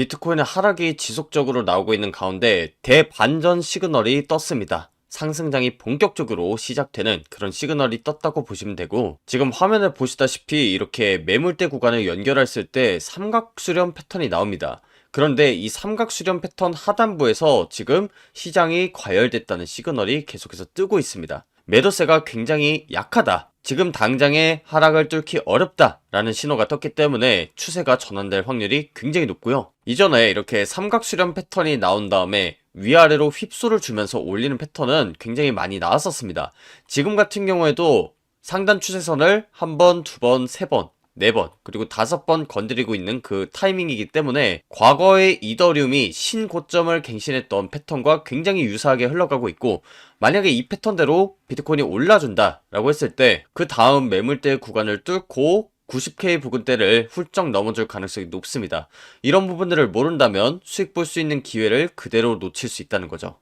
비트코인의 하락이 지속적으로 나오고 있는 가운데 대반전 시그널이 떴습니다. 상승장이 본격적으로 시작되는 그런 시그널이 떴다고 보시면 되고 지금 화면을 보시다시피 이렇게 매물대 구간을 연결했을 때 삼각수렴 패턴이 나옵니다. 그런데 이 삼각수렴 패턴 하단부에서 지금 시장이 과열됐다는 시그널이 계속해서 뜨고 있습니다. 매도세가 굉장히 약하다. 지금 당장에 하락을 뚫기 어렵다 라는 신호가 떴기 때문에 추세가 전환될 확률이 굉장히 높고요. 이전에 이렇게 삼각수렴 패턴이 나온 다음에 위아래로 휩소를 주면서 올리는 패턴은 굉장히 많이 나왔었습니다. 지금 같은 경우에도 상단 추세선을 한 번, 두 번, 세 번, 네 번, 그리고 다섯 번 건드리고 있는 그 타이밍이기 때문에 과거의 이더리움이 신고점을 갱신했던 패턴과 굉장히 유사하게 흘러가고 있고 만약에 이 패턴대로 비트코인이 올라준다 라고 했을 때 그 다음 매물대 구간을 뚫고 90K 부근대를 훌쩍 넘어줄 가능성이 높습니다. 이런 부분들을 모른다면 수익 볼 수 있는 기회를 그대로 놓칠 수 있다는 거죠.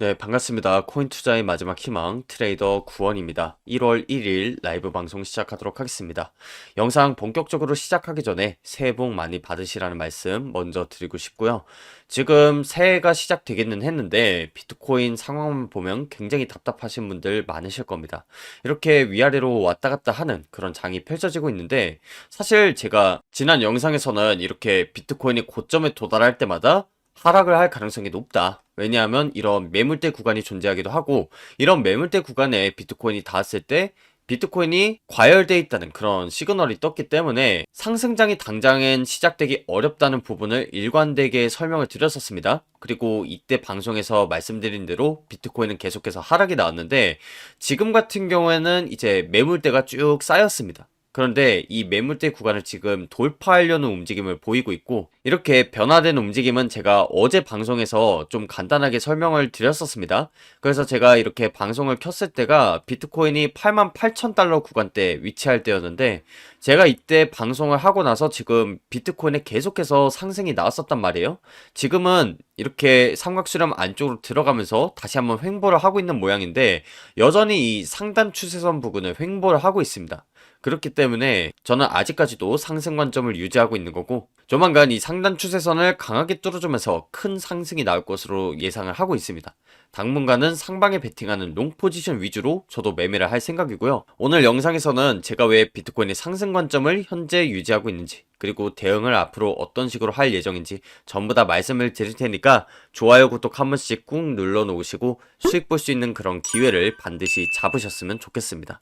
네, 반갑습니다. 코인 투자의 마지막 희망 트레이더 구원입니다. 1월 1일 라이브 방송 시작하도록 하겠습니다. 영상 본격적으로 시작하기 전에 새해 복 많이 받으시라는 말씀 먼저 드리고 싶고요. 지금 새해가 시작되기는 했는데 비트코인 상황만 보면 굉장히 답답하신 분들 많으실 겁니다. 이렇게 위아래로 왔다 갔다 하는 그런 장이 펼쳐지고 있는데 사실 제가 지난 영상에서는 이렇게 비트코인이 고점에 도달할 때마다 하락을 할 가능성이 높다. 왜냐하면 이런 매물대 구간이 존재하기도 하고 이런 매물대 구간에 비트코인이 닿았을 때 비트코인이 과열돼 있다는 그런 시그널이 떴기 때문에 상승장이 당장엔 시작되기 어렵다는 부분을 일관되게 설명을 드렸었습니다. 그리고 이때 방송에서 말씀드린 대로 비트코인은 계속해서 하락이 나왔는데 지금 같은 경우에는 이제 매물대가 쭉 쌓였습니다. 그런데 이 매물대 구간을 지금 돌파하려는 움직임을 보이고 있고 이렇게 변화된 움직임은 제가 어제 방송에서 좀 간단하게 설명을 드렸었습니다. 그래서 제가 이렇게 방송을 켰을 때가 비트코인이 8만 8천 달러 구간대 위치할 때였는데 제가 이때 방송을 하고 나서 지금 비트코인에 계속해서 상승이 나왔었단 말이에요. 지금은 이렇게 삼각수렴 안쪽으로 들어가면서 다시 한번 횡보를 하고 있는 모양인데 여전히 이 상단 추세선 부근을 횡보를 하고 있습니다. 그렇기 때문에 저는 아직까지도 상승 관점을 유지하고 있는 거고 조만간 이 상단 추세선을 강하게 뚫어주면서 큰 상승이 나올 것으로 예상을 하고 있습니다. 당분간은 상방에 베팅하는 롱 포지션 위주로 저도 매매를 할 생각이고요. 오늘 영상에서는 제가 왜 비트코인의 상승 관점을 현재 유지하고 있는지 그리고 대응을 앞으로 어떤 식으로 할 예정인지 전부 다 말씀을 드릴 테니까 좋아요, 구독 한 번씩 꾹 눌러 놓으시고 수익 볼 수 있는 그런 기회를 반드시 잡으셨으면 좋겠습니다.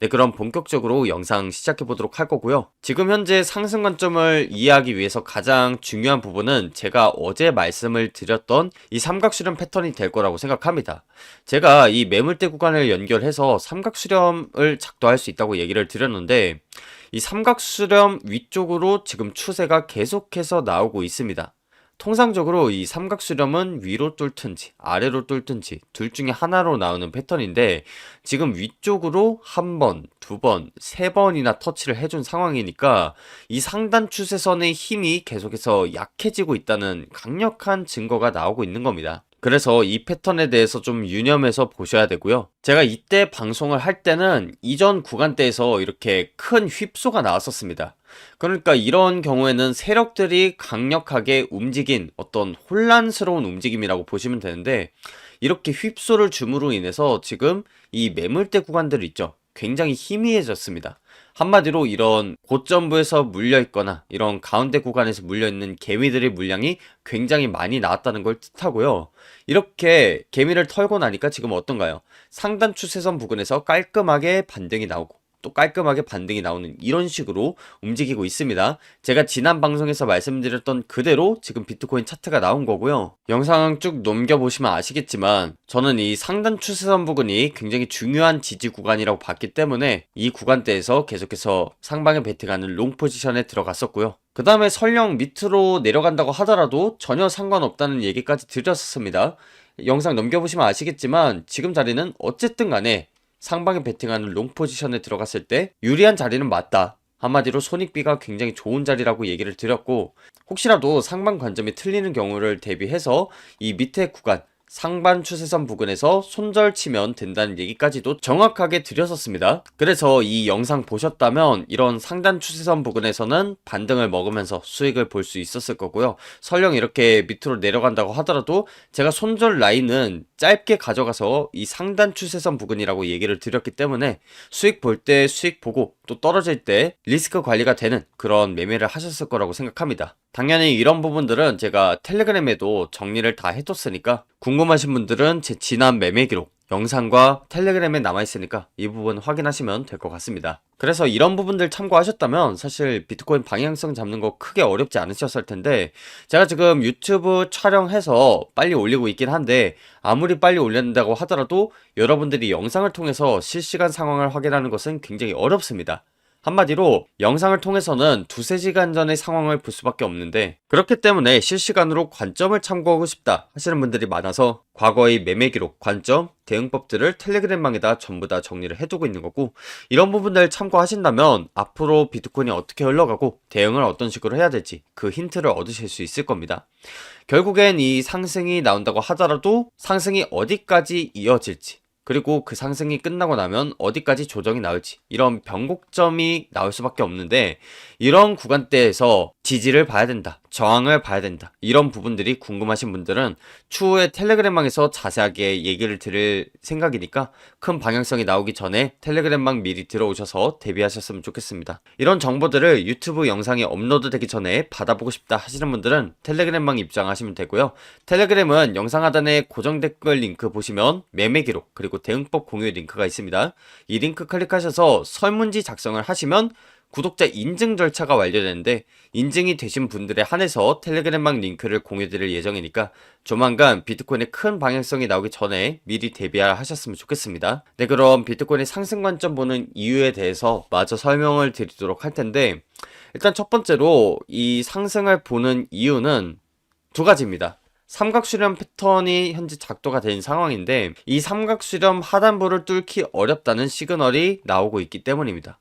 네, 그럼 본격적으로 영상 시작해 보도록 할 거고요. 지금 현재 상승 관점을 이해하기 위해서 가장 중요한 부분은 제가 어제 말씀을 드렸던 이 삼각수렴 패턴이 될 거라고 생각합니다. 제가 이 매물대 구간을 연결해서 삼각수렴을 작도할 수 있다고 얘기를 드렸는데 이 삼각수렴 위쪽으로 지금 추세가 계속해서 나오고 있습니다. 통상적으로 이 삼각수렴은 위로 뚫든지 아래로 뚫든지 둘 중에 하나로 나오는 패턴인데 지금 위쪽으로 한 번, 두 번, 세 번이나 터치를 해준 상황이니까 이 상단 추세선의 힘이 계속해서 약해지고 있다는 강력한 증거가 나오고 있는 겁니다. 그래서 이 패턴에 대해서 좀 유념해서 보셔야 되고요. 제가 이때 방송을 할 때는 이전 구간대에서 이렇게 큰 휩소가 나왔었습니다. 그러니까 이런 경우에는 세력들이 강력하게 움직인 어떤 혼란스러운 움직임이라고 보시면 되는데 이렇게 휩소를 줌으로 인해서 지금 이 매물대 구간들 있죠. 굉장히 희미해졌습니다. 한마디로 이런 고점부에서 물려 있거나 이런 가운데 구간에서 물려 있는 개미들의 물량이 굉장히 많이 나왔다는 걸 뜻하고요. 이렇게 개미를 털고 나니까 지금 어떤가요? 상단 추세선 부근에서 깔끔하게 반등이 나오고 또 깔끔하게 반등이 나오는 이런 식으로 움직이고 있습니다. 제가 지난 방송에서 말씀드렸던 그대로 지금 비트코인 차트가 나온 거고요. 영상 쭉 넘겨보시면 아시겠지만 저는 이 상단 추세선 부근이 굉장히 중요한 지지 구간이라고 봤기 때문에 이 구간대에서 계속해서 상방에 베팅하는 롱 포지션에 들어갔었고요. 그 다음에 설령 밑으로 내려간다고 하더라도 전혀 상관없다는 얘기까지 드렸었습니다. 영상 넘겨보시면 아시겠지만 지금 자리는 어쨌든 간에 상방에 베팅하는 롱 포지션에 들어갔을 때 유리한 자리는 맞다. 한마디로 손익비가 굉장히 좋은 자리라고 얘기를 드렸고 혹시라도 상방 관점이 틀리는 경우를 대비해서 이 밑에 구간 상반 추세선 부근에서 손절 치면 된다는 얘기까지도 정확하게 드렸었습니다. 그래서 이 영상 보셨다면 이런 상단 추세선 부근에서는 반등을 먹으면서 수익을 볼 수 있었을 거고요. 설령 이렇게 밑으로 내려간다고 하더라도 제가 손절 라인은 짧게 가져가서 이 상단 추세선 부근이라고 얘기를 드렸기 때문에 수익 볼 때 수익 보고 또 떨어질 때 리스크 관리가 되는 그런 매매를 하셨을 거라고 생각합니다. 당연히 이런 부분들은 제가 텔레그램에도 정리를 다 해뒀으니까 궁금하신 분들은 제 지난 매매 기록 영상과 텔레그램에 남아있으니까 이 부분 확인하시면 될 것 같습니다. 그래서 이런 부분들 참고하셨다면 사실 비트코인 방향성 잡는 거 크게 어렵지 않으셨을 텐데 제가 지금 유튜브 촬영해서 빨리 올리고 있긴 한데 아무리 빨리 올린다고 하더라도 여러분들이 영상을 통해서 실시간 상황을 확인하는 것은 굉장히 어렵습니다. 한마디로 영상을 통해서는 두세 시간 전의 상황을 볼 수밖에 없는데 그렇기 때문에 실시간으로 관점을 참고하고 싶다 하시는 분들이 많아서 과거의 매매 기록, 관점, 대응법들을 텔레그램망에다 전부 다 정리를 해두고 있는 거고 이런 부분들 참고하신다면 앞으로 비트코인이 어떻게 흘러가고 대응을 어떤 식으로 해야 될지 그 힌트를 얻으실 수 있을 겁니다. 결국엔 이 상승이 나온다고 하더라도 상승이 어디까지 이어질지 그리고 그 상승이 끝나고 나면 어디까지 조정이 나올지 이런 변곡점이 나올 수밖에 없는데 이런 구간대에서 지지를 봐야 된다. 저항을 봐야 된다. 이런 부분들이 궁금하신 분들은 추후에 텔레그램망에서 자세하게 얘기를 드릴 생각이니까 큰 방향성이 나오기 전에 텔레그램망 미리 들어오셔서 대비하셨으면 좋겠습니다. 이런 정보들을 유튜브 영상에 업로드 되기 전에 받아보고 싶다 하시는 분들은 텔레그램망 입장하시면 되고요. 텔레그램은 영상 하단에 고정 댓글 링크 보시면 매매 기록 그리고 대응법 공유 링크가 있습니다. 이 링크 클릭하셔서 설문지 작성을 하시면 구독자 인증 절차가 완료되는데 인증이 되신 분들에 한해서 텔레그램망 링크를 공유드릴 예정이니까 조만간 비트코인의 큰 방향성이 나오기 전에 미리 대비하셨으면 좋겠습니다. 네, 그럼 비트코인의 상승 관점 보는 이유에 대해서 마저 설명을 드리도록 할 텐데 일단 첫 번째로 이 상승을 보는 이유는 두 가지입니다. 삼각수렴 패턴이 현재 작도가 된 상황인데 이 삼각수렴 하단부를 뚫기 어렵다는 시그널이 나오고 있기 때문입니다.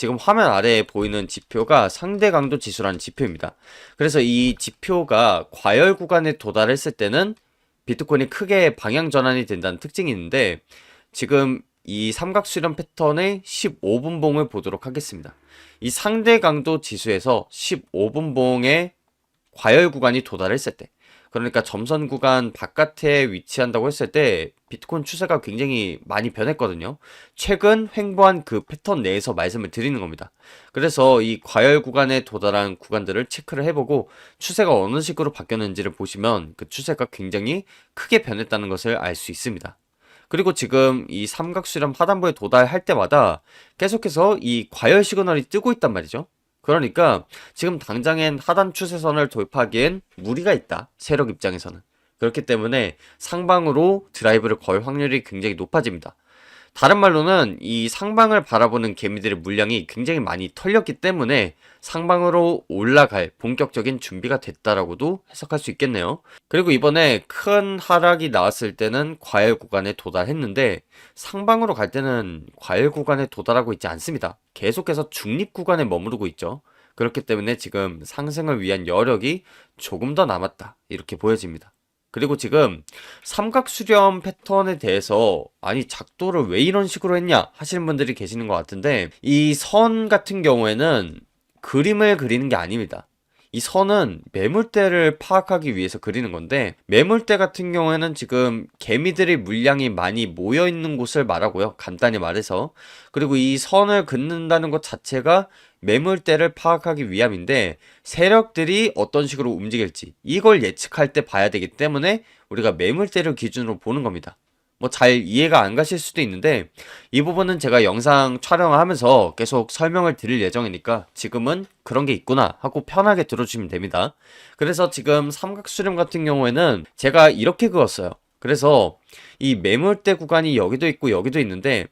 지금 화면 아래에 보이는 지표가 상대 강도 지수라는 지표입니다. 그래서 이 지표가 과열 구간에 도달했을 때는 비트코인이 크게 방향 전환이 된다는 특징이 있는데 지금 이 삼각 수렴 패턴의 15분 봉을 보도록 하겠습니다. 이 상대 강도 지수에서 15분 봉의 과열 구간이 도달했을 때 그러니까 점선 구간 바깥에 위치한다고 했을 때 비트코인 추세가 굉장히 많이 변했거든요. 최근 횡보한 그 패턴 내에서 말씀을 드리는 겁니다. 그래서 이 과열 구간에 도달한 구간들을 체크를 해보고 추세가 어느 식으로 바뀌었는지를 보시면 그 추세가 굉장히 크게 변했다는 것을 알 수 있습니다. 그리고 지금 이 삼각수렴 하단부에 도달할 때마다 계속해서 이 과열 시그널이 뜨고 있단 말이죠. 그러니까 지금 당장엔 하단 추세선을 돌파하기엔 무리가 있다. 세력 입장에서는. 그렇기 때문에 상방으로 드라이브를 걸 확률이 굉장히 높아집니다. 다른 말로는 이 상방을 바라보는 개미들의 물량이 굉장히 많이 털렸기 때문에 상방으로 올라갈 본격적인 준비가 됐다라고도 해석할 수 있겠네요. 그리고 이번에 큰 하락이 나왔을 때는 과열 구간에 도달했는데 상방으로 갈 때는 과열 구간에 도달하고 있지 않습니다. 계속해서 중립 구간에 머무르고 있죠. 그렇기 때문에 지금 상승을 위한 여력이 조금 더 남았다. 이렇게 보여집니다. 그리고 지금 삼각 수렴 패턴에 대해서 아니 작도를 왜 이런 식으로 했냐 하시는 분들이 계시는 것 같은데 이 선 같은 경우에는 그림을 그리는 게 아닙니다. 이 선은 매물대를 파악하기 위해서 그리는 건데 매물대 같은 경우에는 지금 개미들의 물량이 많이 모여 있는 곳을 말하고요. 간단히 말해서 그리고 이 선을 긋는다는 것 자체가 매물대를 파악하기 위함인데 세력들이 어떤 식으로 움직일지 이걸 예측할 때 봐야 되기 때문에 우리가 매물대를 기준으로 보는 겁니다. 뭐 잘 이해가 안 가실 수도 있는데 이 부분은 제가 영상 촬영을 하면서 계속 설명을 드릴 예정이니까 지금은 그런 게 있구나 하고 편하게 들어주시면 됩니다. 그래서 지금 삼각수렴 같은 경우에는 제가 이렇게 그었어요. 그래서 이 매물대 구간이 여기도 있고 여기도 있는데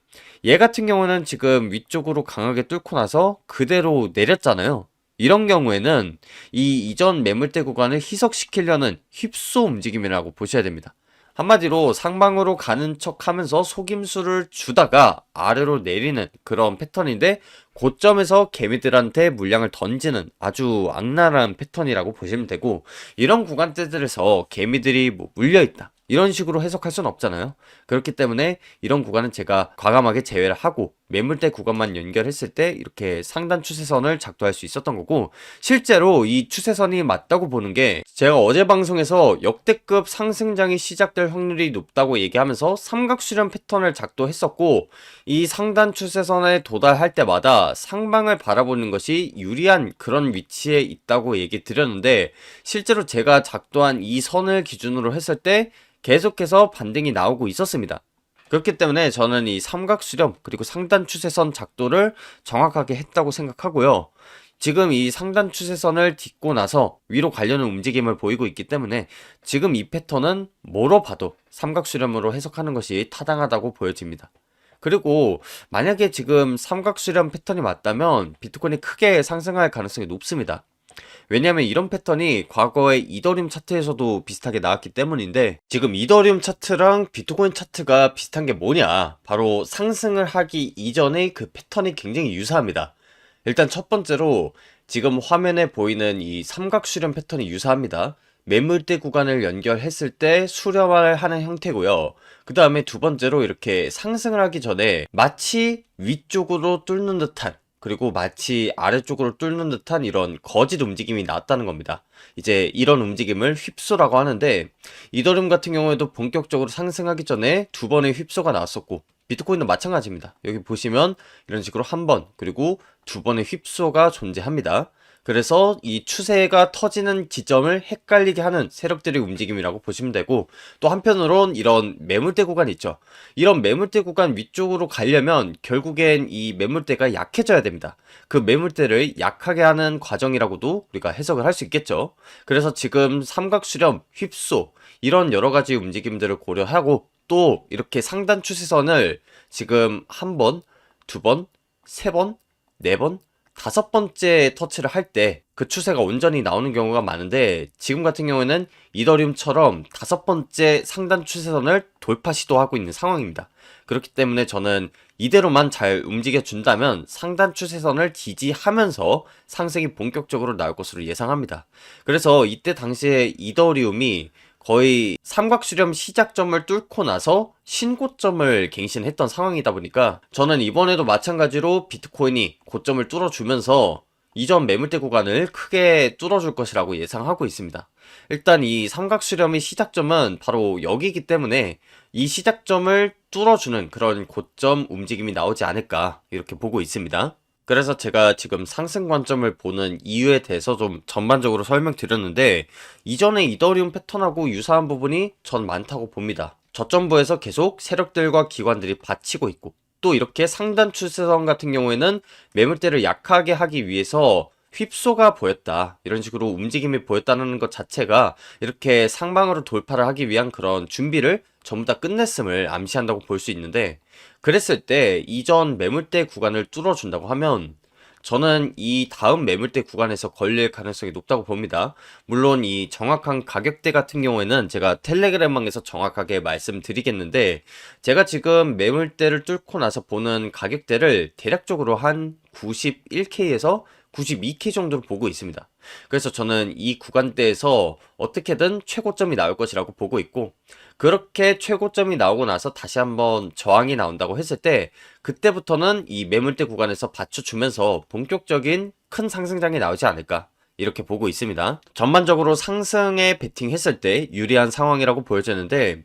얘 같은 경우는 지금 위쪽으로 강하게 뚫고 나서 그대로 내렸잖아요. 이런 경우에는 이 이전 매물대 구간을 희석시키려는 휩소 움직임이라고 보셔야 됩니다. 한마디로 상방으로 가는 척 하면서 속임수를 주다가 아래로 내리는 그런 패턴인데 고점에서 개미들한테 물량을 던지는 아주 악랄한 패턴이라고 보시면 되고 이런 구간대들에서 개미들이 뭐 물려있다 이런 식으로 해석할 수는 없잖아요. 그렇기 때문에 이런 구간은 제가 과감하게 제외를 하고 매물대 구간만 연결했을 때 이렇게 상단 추세선을 작도할 수 있었던 거고 실제로 이 추세선이 맞다고 보는 게 제가 어제 방송에서 역대급 상승장이 시작될 확률이 높다고 얘기하면서 삼각수렴 패턴을 작도했었고 이 상단 추세선에 도달할 때마다 상방을 바라보는 것이 유리한 그런 위치에 있다고 얘기 드렸는데 실제로 제가 작도한 이 선을 기준으로 했을 때 계속해서 반등이 나오고 있었습니다. 그렇기 때문에 저는 이 삼각 수렴 그리고 상단 추세선 작도를 정확하게 했다고 생각하고요. 지금 이 상단 추세선을 딛고 나서 위로 가려는 움직임을 보이고 있기 때문에 지금 이 패턴은 뭐로 봐도 삼각 수렴으로 해석하는 것이 타당하다고 보여집니다. 그리고 만약에 지금 삼각 수렴 패턴이 맞다면 비트코인이 크게 상승할 가능성이 높습니다. 왜냐하면 이런 패턴이 과거의 이더리움 차트에서도 비슷하게 나왔기 때문인데 지금 이더리움 차트랑 비트코인 차트가 비슷한 게 뭐냐? 바로 상승을 하기 이전의 그 패턴이 굉장히 유사합니다. 일단 첫 번째로 지금 화면에 보이는 이 삼각 수렴 패턴이 유사합니다. 매물대 구간을 연결했을 때 수렴을 하는 형태고요. 그 다음에 두 번째로 이렇게 상승을 하기 전에 마치 위쪽으로 뚫는 듯한 그리고 마치 아래쪽으로 뚫는 듯한 이런 거짓 움직임이 나왔다는 겁니다. 이제 이런 움직임을 휩소라고 하는데 이더리움 같은 경우에도 본격적으로 상승하기 전에 두 번의 휩소가 나왔었고 비트코인도 마찬가지입니다. 여기 보시면 이런 식으로 한 번 그리고 두 번의 휩소가 존재합니다. 그래서 이 추세가 터지는 지점을 헷갈리게 하는 세력들의 움직임이라고 보시면 되고 또 한편으론 이런 매물대 구간 있죠. 이런 매물대 구간 위쪽으로 가려면 결국엔 이 매물대가 약해져야 됩니다. 그 매물대를 약하게 하는 과정이라고도 우리가 해석을 할 수 있겠죠. 그래서 지금 삼각 수렴, 휩소 이런 여러 가지 움직임들을 고려하고 또 이렇게 상단 추세선을 지금 한 번, 두 번, 세 번, 네 번, 다섯 번째 터치를 할 때 그 추세가 온전히 나오는 경우가 많은데 지금 같은 경우에는 이더리움처럼 다섯 번째 상단 추세선을 돌파 시도하고 있는 상황입니다. 그렇기 때문에 저는 이대로만 잘 움직여 준다면 상단 추세선을 지지하면서 상승이 본격적으로 나올 것으로 예상합니다. 그래서 이때 당시에 이더리움이 거의 삼각수렴 시작점을 뚫고 나서 신고점을 갱신했던 상황이다 보니까 저는 이번에도 마찬가지로 비트코인이 고점을 뚫어주면서 이전 매물대 구간을 크게 뚫어줄 것이라고 예상하고 있습니다. 일단 이 삼각수렴의 시작점은 바로 여기이기 때문에 이 시작점을 뚫어주는 그런 고점 움직임이 나오지 않을까 이렇게 보고 있습니다. 그래서 제가 지금 상승 관점을 보는 이유에 대해서 좀 전반적으로 설명드렸는데 이전의 이더리움 패턴하고 유사한 부분이 전 많다고 봅니다. 저점부에서 계속 세력들과 기관들이 받치고 있고 또 이렇게 상단 추세선 같은 경우에는 매물대를 약하게 하기 위해서 휩소가 보였다. 이런 식으로 움직임이 보였다는 것 자체가 이렇게 상방으로 돌파를 하기 위한 그런 준비를 전부 다 끝냈음을 암시한다고 볼 수 있는데 그랬을 때 이전 매물대 구간을 뚫어준다고 하면 저는 이 다음 매물대 구간에서 걸릴 가능성이 높다고 봅니다. 물론 이 정확한 가격대 같은 경우에는 제가 텔레그램방에서 정확하게 말씀드리겠는데 제가 지금 매물대를 뚫고 나서 보는 가격대를 대략적으로 한 91K에서 92K 정도로 보고 있습니다. 그래서 저는 이 구간대에서 어떻게든 최고점이 나올 것이라고 보고 있고 그렇게 최고점이 나오고 나서 다시 한번 저항이 나온다고 했을 때 그때부터는 이 매물대 구간에서 받쳐주면서 본격적인 큰 상승장이 나오지 않을까 이렇게 보고 있습니다. 전반적으로 상승에 베팅했을 때 유리한 상황이라고 보여지는데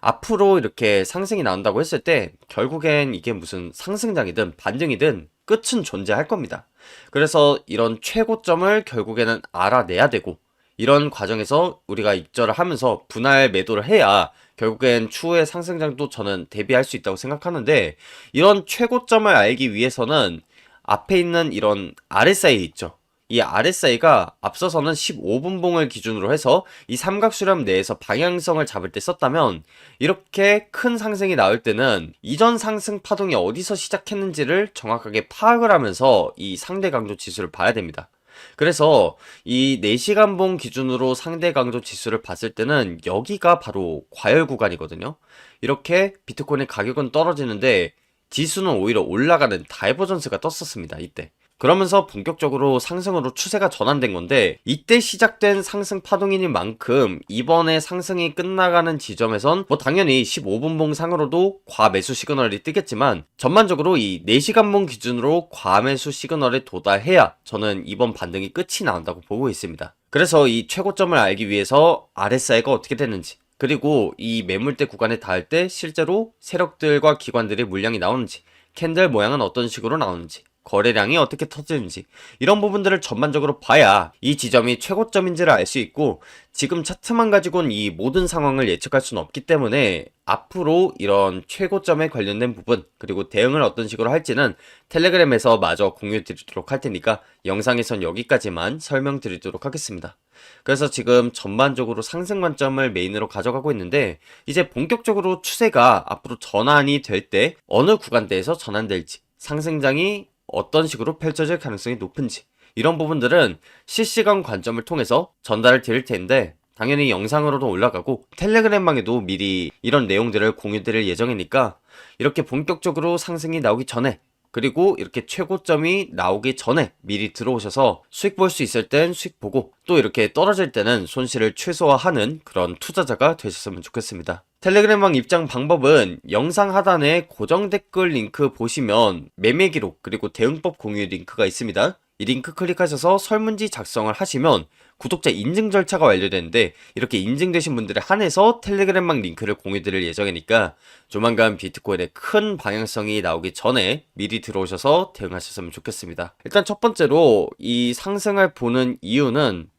앞으로 이렇게 상승이 나온다고 했을 때 결국엔 이게 무슨 상승장이든 반등이든 끝은 존재할 겁니다. 그래서 이런 최고점을 결국에는 알아내야 되고 이런 과정에서 우리가 입절을 하면서 분할 매도를 해야 결국엔 추후의 상승장도 저는 대비할 수 있다고 생각하는데 이런 최고점을 알기 위해서는 앞에 있는 이런 RSI 있죠. 이 RSI가 앞서서는 15분봉을 기준으로 해서 이 삼각 수렴 내에서 방향성을 잡을 때 썼다면 이렇게 큰 상승이 나올 때는 이전 상승 파동이 어디서 시작했는지를 정확하게 파악을 하면서 이 상대 강조 지수를 봐야 됩니다. 그래서 이 4시간 봉 기준으로 상대 강조 지수를 봤을 때는 여기가 바로 과열 구간이거든요. 이렇게 비트코인의 가격은 떨어지는데 지수는 오히려 올라가는 다이버전스가 떴었습니다. 이때. 그러면서 본격적으로 상승으로 추세가 전환된 건데 이때 시작된 상승 파동이니만큼 이번에 상승이 끝나가는 지점에선 뭐 당연히 15분봉 상으로도 과매수 시그널이 뜨겠지만 전반적으로 이 4시간봉 기준으로 과매수 시그널에 도달해야 저는 이번 반등이 끝이 나온다고 보고 있습니다. 그래서 이 최고점을 알기 위해서 RSI가 어떻게 되는지 그리고 이 매물대 구간에 닿을 때 실제로 세력들과 기관들의 물량이 나오는지 캔들 모양은 어떤 식으로 나오는지 거래량이 어떻게 터지는지 이런 부분들을 전반적으로 봐야 이 지점이 최고점인지를 알 수 있고 지금 차트만 가지고는 이 모든 상황을 예측할 수는 없기 때문에 앞으로 이런 최고점에 관련된 부분 그리고 대응을 어떤 식으로 할지는 텔레그램에서 마저 공유 드리도록 할 테니까 영상에선 여기까지만 설명드리도록 하겠습니다. 그래서 지금 전반적으로 상승 관점을 메인으로 가져가고 있는데 이제 본격적으로 추세가 앞으로 전환이 될 때 어느 구간대에서 전환될지 상승장이 어떤 식으로 펼쳐질 가능성이 높은지 이런 부분들은 실시간 관점을 통해서 전달을 드릴 텐데 당연히 영상으로도 올라가고 텔레그램방에도 미리 이런 내용들을 공유드릴 예정이니까 이렇게 본격적으로 상승이 나오기 전에 그리고 이렇게 최고점이 나오기 전에 미리 들어오셔서 수익 볼 수 있을 땐 수익 보고 또 이렇게 떨어질 때는 손실을 최소화하는 그런 투자자가 되셨으면 좋겠습니다. 텔레그램방 입장 방법은 영상 하단에 고정 댓글 링크 보시면 매매 기록 그리고 대응법 공유 링크가 있습니다. 이 링크 클릭하셔서 설문지 작성을 하시면 구독자 인증 절차가 완료되는데 이렇게 인증되신 분들에 한해서 텔레그램방 링크를 공유드릴 예정이니까 조만간 비트코인의 큰 방향성이 나오기 전에 미리 들어오셔서 대응하셨으면 좋겠습니다. 일단 첫 번째로 이 상승을 보는 이유는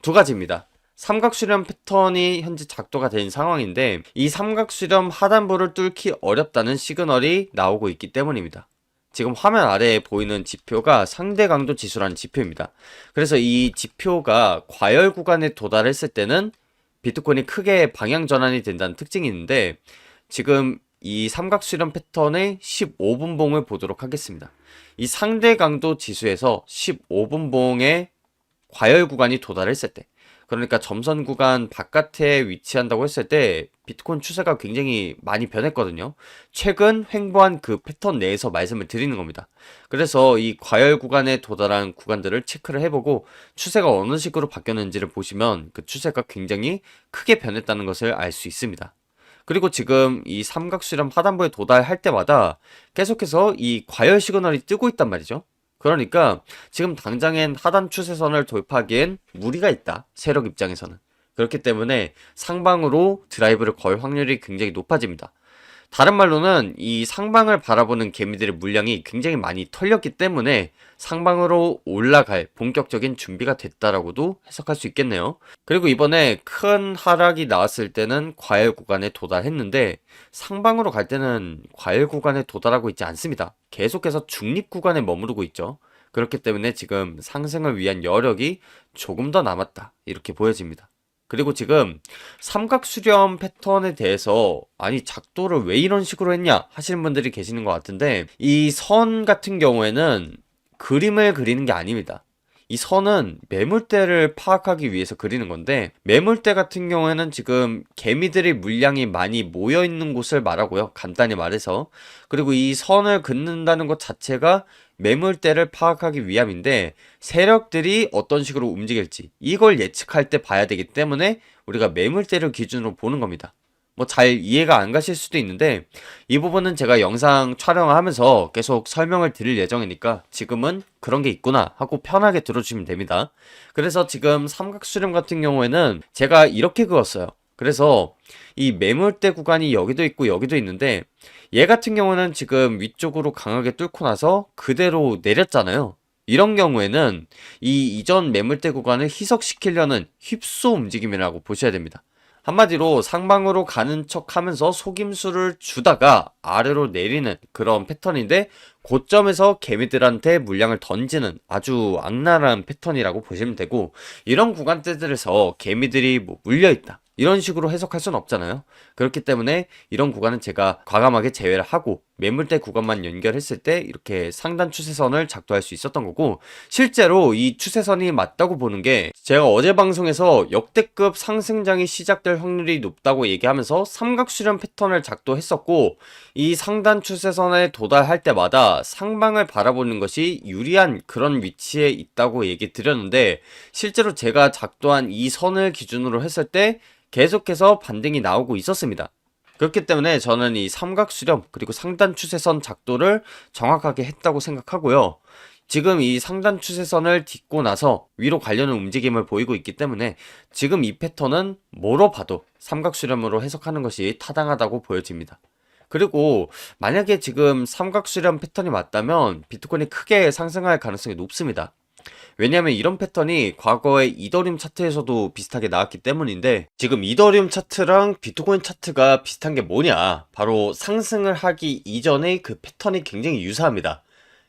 두 가지입니다. 삼각수렴 패턴이 현재 작도가 된 상황인데 이 삼각수렴 하단부를 뚫기 어렵다는 시그널이 나오고 있기 때문입니다. 지금 화면 아래에 보이는 지표가 상대 강도 지수라는 지표입니다. 그래서 이 지표가 과열 구간에 도달했을 때는 비트코인이 크게 방향 전환이 된다는 특징이 있는데 지금 이 삼각수렴 패턴의 15분봉을 보도록 하겠습니다. 이 상대 강도 지수에서 15분봉의 과열 구간이 도달했을 때 그러니까 점선 구간 바깥에 위치한다고 했을 때 비트코인 추세가 굉장히 많이 변했거든요. 최근 횡보한 그 패턴 내에서 말씀을 드리는 겁니다. 그래서 이 과열 구간에 도달한 구간들을 체크를 해보고 추세가 어느 식으로 바뀌었는지를 보시면 그 추세가 굉장히 크게 변했다는 것을 알 수 있습니다. 그리고 지금 이 삼각수렴 하단부에 도달할 때마다 계속해서 이 과열 시그널이 뜨고 있단 말이죠. 그러니까 지금 당장엔 하단 추세선을 돌파하기엔 무리가 있다. 세력 입장에서는. 그렇기 때문에 상방으로 드라이브를 걸 확률이 굉장히 높아집니다. 다른 말로는 이 상방을 바라보는 개미들의 물량이 굉장히 많이 털렸기 때문에 상방으로 올라갈 본격적인 준비가 됐다라고도 해석할 수 있겠네요. 그리고 이번에 큰 하락이 나왔을 때는 과열 구간에 도달했는데 상방으로 갈 때는 과열 구간에 도달하고 있지 않습니다. 계속해서 중립 구간에 머무르고 있죠. 그렇기 때문에 지금 상승을 위한 여력이 조금 더 남았다. 이렇게 보여집니다. 그리고 지금 삼각수렴 패턴에 대해서 아니 작도를 왜 이런 식으로 했냐 하시는 분들이 계시는 것 같은데 이 선 같은 경우에는 그림을 그리는 게 아닙니다. 이 선은 매물대를 파악하기 위해서 그리는 건데 매물대 같은 경우에는 지금 개미들의 물량이 많이 모여 있는 곳을 말하고요. 간단히 말해서 그리고 이 선을 긋는다는 것 자체가 매물대를 파악하기 위함인데 세력들이 어떤 식으로 움직일지 이걸 예측할 때 봐야 되기 때문에 우리가 매물대를 기준으로 보는 겁니다. 뭐 잘 이해가 안 가실 수도 있는데 이 부분은 제가 영상 촬영을 하면서 계속 설명을 드릴 예정이니까 지금은 그런 게 있구나 하고 편하게 들어주시면 됩니다. 그래서 지금 삼각수렴 같은 경우에는 제가 이렇게 그었어요. 그래서 이 매물대 구간이 여기도 있고 여기도 있는데 얘 같은 경우는 지금 위쪽으로 강하게 뚫고 나서 그대로 내렸잖아요. 이런 경우에는 이 이전 매물대 구간을 희석시키려는 휩소 움직임이라고 보셔야 됩니다. 한마디로 상방으로 가는 척 하면서 속임수를 주다가 아래로 내리는 그런 패턴인데 고점에서 개미들한테 물량을 던지는 아주 악랄한 패턴이라고 보시면 되고 이런 구간대들에서 개미들이 뭐 물려있다. 이런 식으로 해석할 수는 없잖아요. 그렇기 때문에 이런 구간은 제가 과감하게 제외를 하고 매물대 구간만 연결했을 때 이렇게 상단 추세선을 작도할 수 있었던 거고 실제로 이 추세선이 맞다고 보는 게 제가 어제 방송에서 역대급 상승장이 시작될 확률이 높다고 얘기하면서 삼각수렴 패턴을 작도했었고 이 상단 추세선에 도달할 때마다 상방을 바라보는 것이 유리한 그런 위치에 있다고 얘기 드렸는데 실제로 제가 작도한 이 선을 기준으로 했을 때 계속해서 반등이 나오고 있었습니다. 그렇기 때문에 저는 이 삼각 수렴 그리고 상단 추세선 작도를 정확하게 했다고 생각하고요. 지금 이 상단 추세선을 딛고 나서 위로 가려는 움직임을 보이고 있기 때문에 지금 이 패턴은 뭐로 봐도 삼각 수렴으로 해석하는 것이 타당하다고 보여집니다. 그리고 만약에 지금 삼각 수렴 패턴이 맞다면 비트코인이 크게 상승할 가능성이 높습니다. 왜냐하면 이런 패턴이 과거에 이더리움 차트에서도 비슷하게 나왔기 때문인데 지금 이더리움 차트랑 비트코인 차트가 비슷한 게 뭐냐? 바로 상승을 하기 이전의 그 패턴이 굉장히 유사합니다.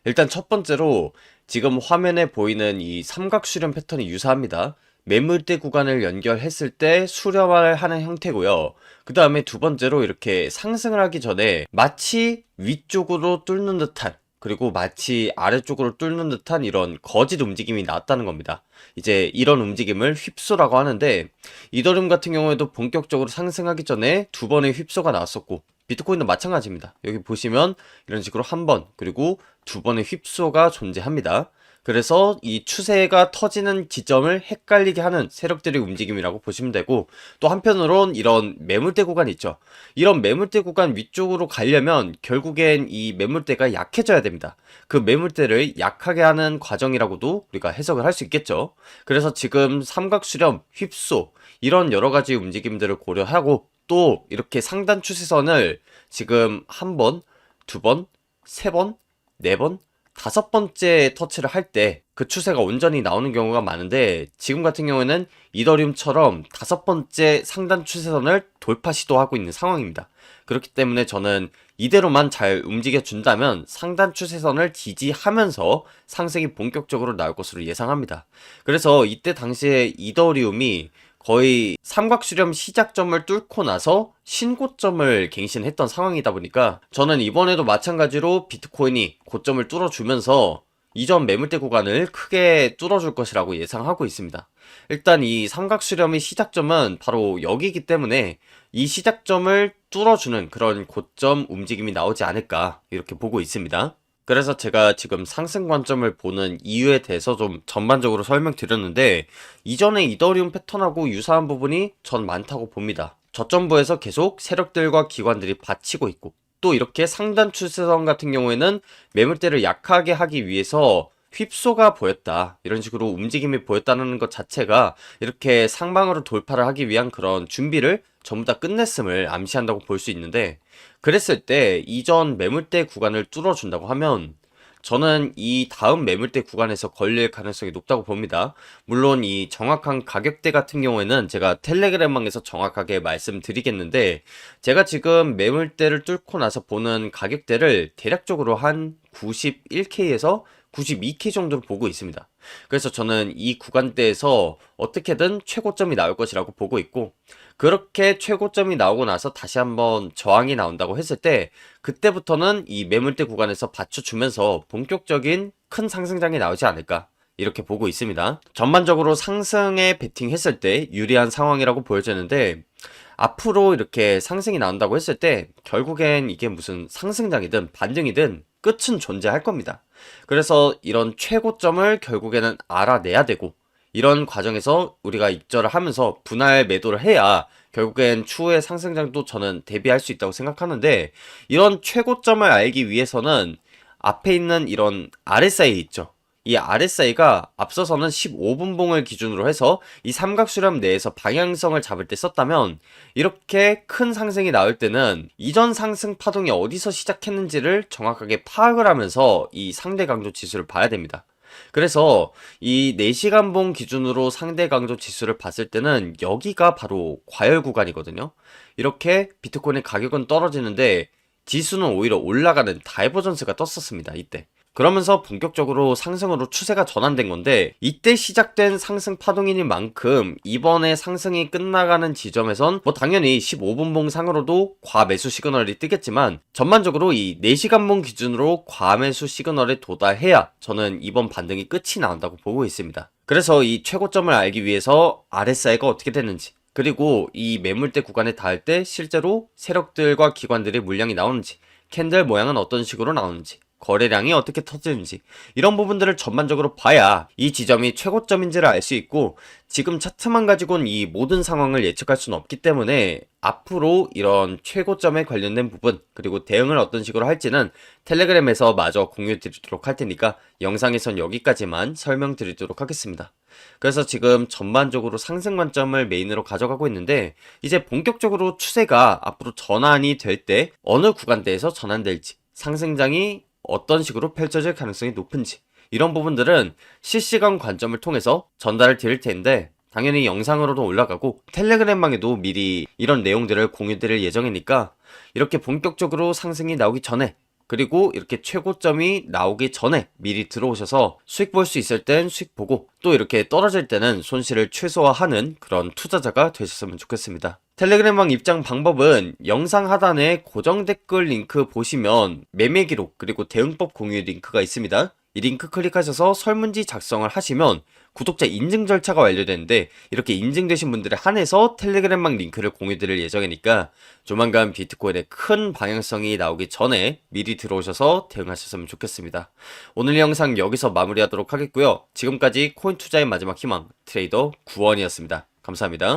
일단 첫 번째로 지금 화면에 보이는 이 삼각 수렴 패턴이 유사합니다. 매물대 구간을 연결했을 때 수렴을 하는 형태고요. 그 다음에 두 번째로 이렇게 상승을 하기 전에 마치 위쪽으로 뚫는 듯한 그리고 마치 아래쪽으로 뚫는 듯한 이런 거짓 움직임이 나왔다는 겁니다. 이제 이런 움직임을 휩소라고 하는데 이더름 같은 경우에도 본격적으로 상승하기 전에 두 번의 휩소가 나왔었고 비트코인도 마찬가지입니다. 여기 보시면 이런 식으로 한 번 그리고 두 번의 휩소가 존재합니다. 그래서 이 추세가 터지는 지점을 헷갈리게 하는 세력들의 움직임이라고 보시면 되고 또 한편으론 이런 매물대 구간 있죠. 이런 매물대 구간 위쪽으로 가려면 결국엔 이 매물대가 약해져야 됩니다. 그 매물대를 약하게 하는 과정이라고도 우리가 해석을 할 수 있겠죠. 그래서 지금 삼각 수렴, 휩소 이런 여러 가지 움직임들을 고려하고 또 이렇게 상단 추세선을 지금 한 번, 두 번, 세 번, 네 번, 다섯 번째 터치를 할 때 그 추세가 온전히 나오는 경우가 많은데 지금 같은 경우에는 이더리움처럼 다섯 번째 상단 추세선을 돌파 시도하고 있는 상황입니다. 그렇기 때문에 저는 이대로만 잘 움직여 준다면 상단 추세선을 지지하면서 상승이 본격적으로 나올 것으로 예상합니다. 그래서 이때 당시에 이더리움이 거의 삼각수렴 시작점을 뚫고 나서 신고점을 갱신했던 상황이다 보니까 저는 이번에도 마찬가지로 비트코인이 고점을 뚫어주면서 이전 매물대 구간을 크게 뚫어줄 것이라고 예상하고 있습니다. 일단 이 삼각수렴의 시작점은 바로 여기이기 때문에 이 시작점을 뚫어주는 그런 고점 움직임이 나오지 않을까 이렇게 보고 있습니다. 그래서 제가 지금 상승 관점을 보는 이유에 대해서 좀 전반적으로 설명드렸는데 이전에 이더리움 패턴하고 유사한 부분이 전 많다고 봅니다. 저점부에서 계속 세력들과 기관들이 받치고 있고 또 이렇게 상단 추세선 같은 경우에는 매물대를 약하게 하기 위해서 휩소가 보였다. 이런 식으로 움직임이 보였다는 것 자체가 이렇게 상방으로 돌파를 하기 위한 그런 준비를 전부 다 끝냈음을 암시한다고 볼 수 있는데 그랬을 때 이전 매물대 구간을 뚫어준다고 하면 저는 이 다음 매물대 구간에서 걸릴 가능성이 높다고 봅니다. 물론 이 정확한 가격대 같은 경우에는 제가 텔레그램방에서 정확하게 말씀드리겠는데 제가 지금 매물대를 뚫고 나서 보는 가격대를 대략적으로 한 91K에서 92K 정도로 보고 있습니다. 그래서 저는 이 구간대에서 어떻게든 최고점이 나올 것이라고 보고 있고 그렇게 최고점이 나오고 나서 다시 한번 저항이 나온다고 했을 때 그때부터는 이 매물대 구간에서 받쳐주면서 본격적인 큰 상승장이 나오지 않을까 이렇게 보고 있습니다. 전반적으로 상승에 베팅했을 때 유리한 상황이라고 보여지는데 앞으로 이렇게 상승이 나온다고 했을 때 결국엔 이게 무슨 상승장이든 반등이든 끝은 존재할 겁니다. 그래서 이런 최고점을 결국에는 알아내야 되고 이런 과정에서 우리가 입절을 하면서 분할 매도를 해야 결국엔 추후의 상승장도 저는 대비할 수 있다고 생각하는데 이런 최고점을 알기 위해서는 앞에 있는 이런 RSI 있죠. 이 RSI가 앞서서는 15분봉을 기준으로 해서 이 삼각수렴 내에서 방향성을 잡을 때 썼다면 이렇게 큰 상승이 나올 때는 이전 상승 파동이 어디서 시작했는지를 정확하게 파악을 하면서 이 상대 강조 지수를 봐야 됩니다. 그래서 이 4시간 봉 기준으로 상대 강조 지수를 봤을 때는 여기가 바로 과열 구간이거든요. 이렇게 비트코인의 가격은 떨어지는데 지수는 오히려 올라가는 다이버전스가 떴었습니다. 이때. 그러면서 본격적으로 상승으로 추세가 전환된 건데 이때 시작된 상승 파동이니만큼 이번에 상승이 끝나가는 지점에선 뭐 당연히 15분봉 상으로도 과매수 시그널이 뜨겠지만 전반적으로 이 4시간봉 기준으로 과매수 시그널에 도달해야 저는 이번 반등이 끝이 나온다고 보고 있습니다. 그래서 이 최고점을 알기 위해서 RSI가 어떻게 되는지 그리고 이 매물대 구간에 닿을 때 실제로 세력들과 기관들의 물량이 나오는지 캔들 모양은 어떤 식으로 나오는지 거래량이 어떻게 터지는지 이런 부분들을 전반적으로 봐야 이 지점이 최고점인지를 알 수 있고 지금 차트만 가지고는 이 모든 상황을 예측할 수는 없기 때문에 앞으로 이런 최고점에 관련된 부분 그리고 대응을 어떤 식으로 할지는 텔레그램에서 마저 공유 드리도록 할 테니까 영상에선 여기까지만 설명드리도록 하겠습니다. 그래서 지금 전반적으로 상승 관점을 메인으로 가져가고 있는데 이제 본격적으로 추세가 앞으로 전환이 될 때 어느 구간대에서 전환될지 상승장이 어떤 식으로 펼쳐질 가능성이 높은지 이런 부분들은 실시간 관점을 통해서 전달을 드릴 텐데 당연히 영상으로도 올라가고 텔레그램방에도 미리 이런 내용들을 공유드릴 예정이니까 이렇게 본격적으로 상승이 나오기 전에 그리고 이렇게 최고점이 나오기 전에 미리 들어오셔서 수익 볼 수 있을 땐 수익 보고 또 이렇게 떨어질 때는 손실을 최소화하는 그런 투자자가 되셨으면 좋겠습니다. 텔레그램방 입장 방법은 영상 하단에 고정 댓글 링크 보시면 매매 기록 그리고 대응법 공유 링크가 있습니다. 이 링크 클릭하셔서 설문지 작성을 하시면 구독자 인증 절차가 완료되는데 이렇게 인증되신 분들에 한해서 텔레그램방 링크를 공유드릴 예정이니까 조만간 비트코인의 큰 방향성이 나오기 전에 미리 들어오셔서 대응하셨으면 좋겠습니다. 오늘 영상 여기서 마무리하도록 하겠고요. 지금까지 코인 투자의 마지막 희망 트레이더 구원이었습니다. 감사합니다.